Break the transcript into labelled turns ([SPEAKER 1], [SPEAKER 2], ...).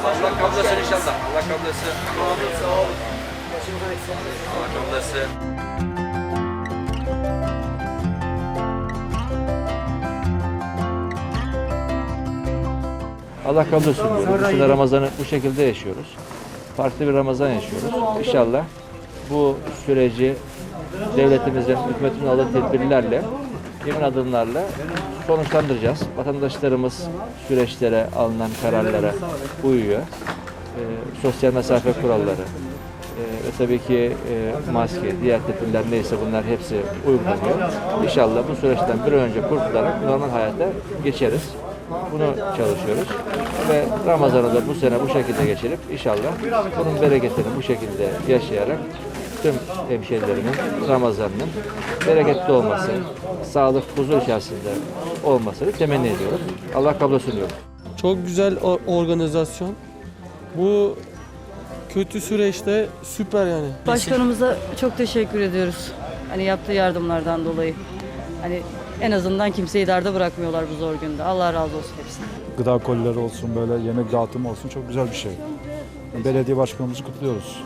[SPEAKER 1] İnşallah. Allah kabul etsin. Allah kabul etsin. Allah kabul etsin diyorum. Bu sene Ramazan'ı bu şekilde yaşıyoruz. Farklı bir Ramazan yaşıyoruz. İnşallah bu süreci devletimizin, hükümetin aldığı tedbirlerle, yemin adımlarla sonuçlandıracağız. Vatandaşlarımız süreçlere, alınan kararlara uyuyor. Ee, sosyal mesafe kuralları ee, ve tabii ki e, maske, diğer tedbirler neyse bunlar hepsi uygulanıyor. İnşallah bu süreçten bir önce kurtularak normal hayata geçeriz. Bunu çalışıyoruz ve Ramazan'ı da bu sene bu şekilde geçirip inşallah bunun bereketini bu şekilde yaşayarak tüm hemşehrilerimin Ramazan'ının bereketli olması, sağlık, huzur içerisinde olmasını temenni ediyoruz. Allah kabul etsin diyorum.
[SPEAKER 2] Çok güzel organizasyon. Bu kötü süreçte süper yani.
[SPEAKER 3] Başkanımıza çok teşekkür ediyoruz. Hani yaptığı yardımlardan dolayı. Hani en azından kimseyi darda bırakmıyorlar bu zor günde. Allah razı olsun hepsine.
[SPEAKER 4] gıda kolileri olsun böyle yemek dağıtımı olsun çok güzel bir şey. Belediye başkanımızı kutluyoruz.